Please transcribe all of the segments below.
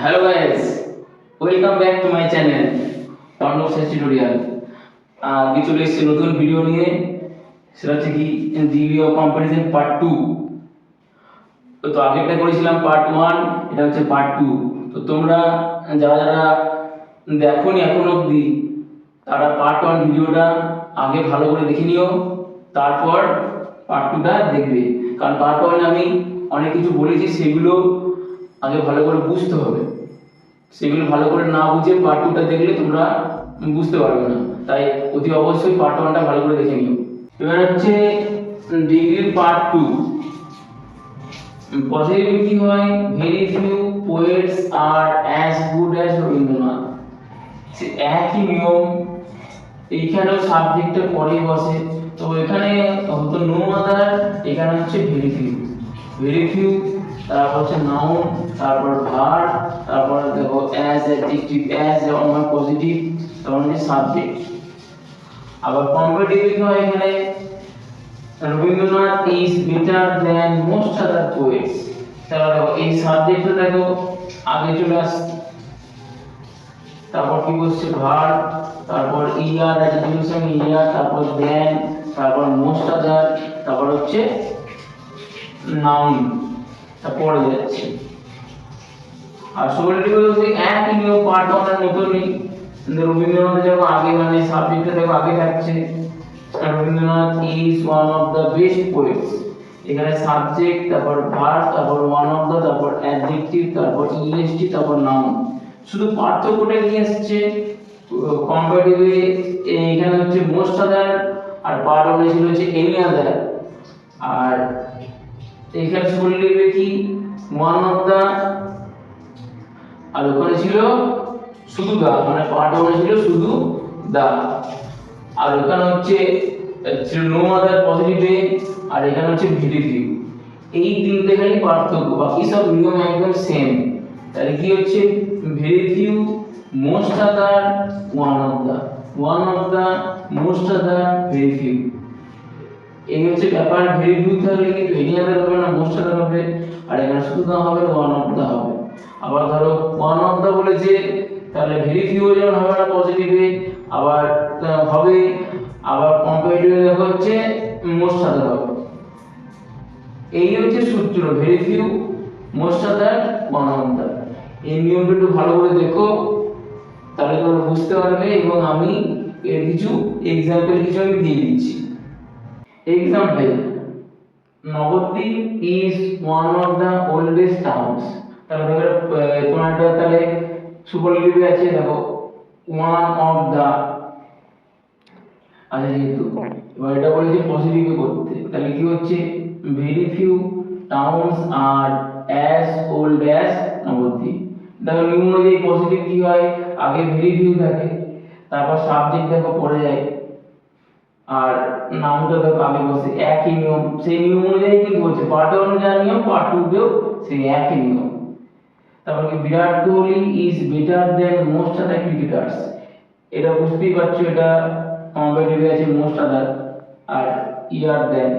Hello guys welcome back to my channel Arnab শেষ tutorial আজকে চলে এসেছি নতুন ভিডিও নিয়ে। সেটা হচ্ছে কি degree of comparison part two তো আগেরটা করেছিলাম পার্ট ওয়ান এটা হচ্ছে পার্ট টু তো তোমরা যারা যারা দেখোনি এখন অবধি, তারা পার্ট ওয়ান ভিডিওটা আগে ভালো করে দেখে নিও, তারপর পার্ট টুটা দেখবে। কারণ পার্ট ওয়ানে আমি অনেক কিছু বলেছি, সেগুলো আগে ভালো করে বুঝতে হবে। সেগুলো ভালো করে না বুঝে পার্ট টুটা দেখলে তোমরা বুঝতে পারবে না। তাই অতি অবশ্যই পার্ট ওয়ানটা ভালো করে দেখে নিও। এবার হচ্ছে ডিগ্রির পার্ট টু পজিটিভ কি হয় very few poets are as good as Rabindranath. সে একই নিয়ম। এইখানেও সাবজেক্টটা পরে বসে। তো এখানে হতো নো আদার এখানে হচ্ছে ভেরি ফিউ ভেরি ফিউ তারপর হচ্ছে নাউন তারপর ভার, তারপর দেখো অ্যাজ অ্যাডজেক্টিভ অ্যাজ আমার পজিটিভ তারপর হচ্ছে সাবজেক্ট আবার কম্পারেটিভ কি হয় এখানে, Rabindranath is better than most other poets তাহলে দেখো, এই সাবজেক্টটা দেখো, আগে চলে আসছে তারপর কি বলছে ভার, তারপর ইয়ার অ্যাডজেক্টিভের ইয়ার তারপর দেন তারপর মোস্ট আদার তারপর হচ্ছে নাউন তা পড়ে যাচ্ছে। আর সোলটিভ হচ্ছে একই নিয়ম পার্ট মতনই কিন্তু রবীন্দ্রনাথ যখন আগে মানে সাবজেক্টটা দেখো আগে থাকছে Rabindranath is one of the best poets এখানে সাবজেক্ট তারপর ভার্ব তারপর ওয়ান অফ দ্য তারপর অ্যাডজেক্টিভ তারপর ইএসটি তারপর নাউন শুধু পার্থক্যটা কি আসছে? কম্পারেটিভে এখানে হচ্ছে মোস্ট আদার আর পার্ট ছিল হচ্ছে এনি আদার আর এখানে শুনে নেবে কি ওয়ান অফ দা আর ওখানে ছিল শুধু দা মানে পার্ট ওয়ানে ছিল শুধু দা। আর ওখানে হচ্ছে, ছিল নো আদার পজিটিভে আর এখানে হচ্ছে ভিডিটিভ এই তিনটে খালি পার্থক্য, বাকি সব নিয়ম একদম সেম তাহলে কি হচ্ছে? Very few most other one of the one of the most other very few এই হচ্ছে ব্যাপার ভেরি ফিউ থাকলে কিন্তু এনি আদার হবে না মোস্ট হবে আর এখানে শুধু না হবে ওয়ান অফ দা হবে। আবার ধরো ওয়ান অফ দা বলেছে তাহলে ভেরি ফিউ যেমন হবে না পজিটিভে আবার হবে, আবার কম্পারেটিভে দেখো হচ্ছে মোস্ট আদার হবে। এই হচ্ছে সূত্র very few most other one of the এই নিয়মটা একটু ভালো করে দেখো, তাহলে তোমরা বুঝতে পারবে এবং আমি এর কিছু এক্সাম্পল কিছু আমি দিয়ে দিচ্ছি। Example Nabadwip is one of the oldest towns তাহলে তোমার একটা তাহলে সুপারলিভে আছে, দেখো ওয়ান অফ দ্য আচ্ছা যেহেতু এবার এটা বলেছে পজিটিভে করতে, তাহলে কি হচ্ছে? Very few towns are as old as Nabadwip. দেখো নিয়ম অনুযায়ী পজিটিভ কি হয়? আগে ভেরি ফিউ থাকে, তারপর সাবজেক্ট দেখো পড়ে যায়। আর নামটা দেখো আগে বসে একই নিয়ম সেই নিয়ম অনুযায়ী কিন্তু বলছে পার্ট ওয়ান যা নিয়ম পার্ট টু তেও সেই একই নিয়ম। তারপর কি Virat Kohli is better then most other cricketers এটা বুঝতেই পারছ এটা কম্পারেটিভে আছে মোস্ট আদার আর ইয়ার দেন।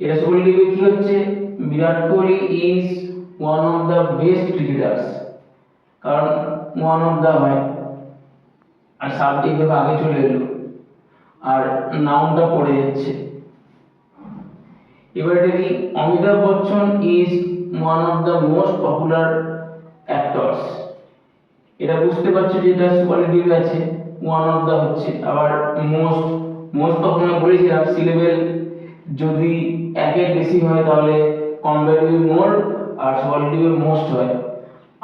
এটা সুপারলিভে কি হচ্ছে? Virat Kohli is one of the best cricketers কারণ ওয়ান অফ দ্য হয়। আর সাবজেক্ট দেখো আগে চলে এলো। আর নাউনটা পড়ে যাচ্ছে। এবার এটা কি Amitabh Bachchan is one of the most popular actors এটা বুঝতে পারছ যে এটা সুপারলেটিভ আছে ওয়ান অফ দ্য হচ্ছে। আবার মোস্ট মোস্ট পপুলার বলেছিলাম সিলেবেল যদি একের বেশি হয় তাহলে কম্পারেটিভ মোর আর সুপারলেটিভ মোস্ট হয়।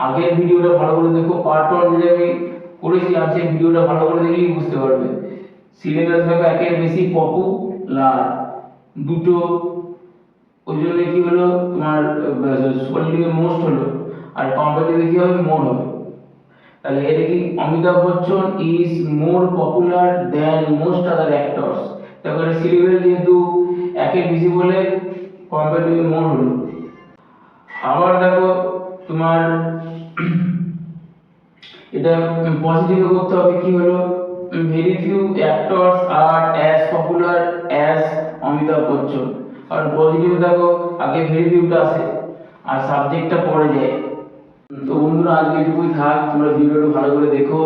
আগের ভিডিওটা ভালো করে দেখো পার্ট ওয়ান যেটা আমি করেছিলাম, সেই ভিডিওটা ভালো করে দেখলেই বুঝতে পারবে। সিলেবাস দেখো একের বেশি পপুলার দুটো, ওই জন্য কি হলো? তোমার সুপারলিগে মোস্ট হলো। আর কম্পারেটিভে কি হবে মোর হবে। তাহলে এটা কি Amitabh Bachchan is more popular than most other actors তারপরে সিলেবেল যেহেতু একের বেশি বলে কম্পারেটিভে মোর হলো। আবার দেখো, তোমার, এটা পজিটিভে করতে হবে, কি হলো? Very few actors are as popular as Amitabh Bachchan. কারণ পজিটিভ দেখো, আগে ভেরি ফিউটা আসে আর সাবজেক্টটা পড়ে যায়। তো বন্ধুরা, আজকে এটুকুই থাক, তোমরা ভিডিওটা ভালো করে দেখো,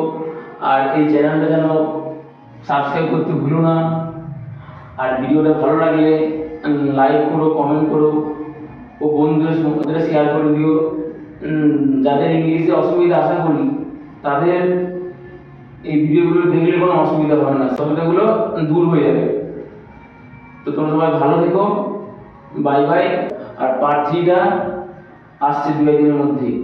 আর এই চ্যানেলটা যেন সাবস্ক্রাইব করতে ভুলো না। আর ভিডিওটা ভালো লাগলে লাইক করো কমেন্ট করো, ও বন্ধুদের সঙ্গে শেয়ার করে দিও। যাদের ইংলিশে অসুবিধা, আশা করি তাদের এই ভিডিওগুলো দেখলে কোনো অসুবিধা হবে না, অসুবিধাগুলো দূর হয়ে যাবে। তো তোমরা সবাই ভালো থেকো বাই বাই আর পার্ট থ্রিটা আসছে দু একদিনের মধ্যেই।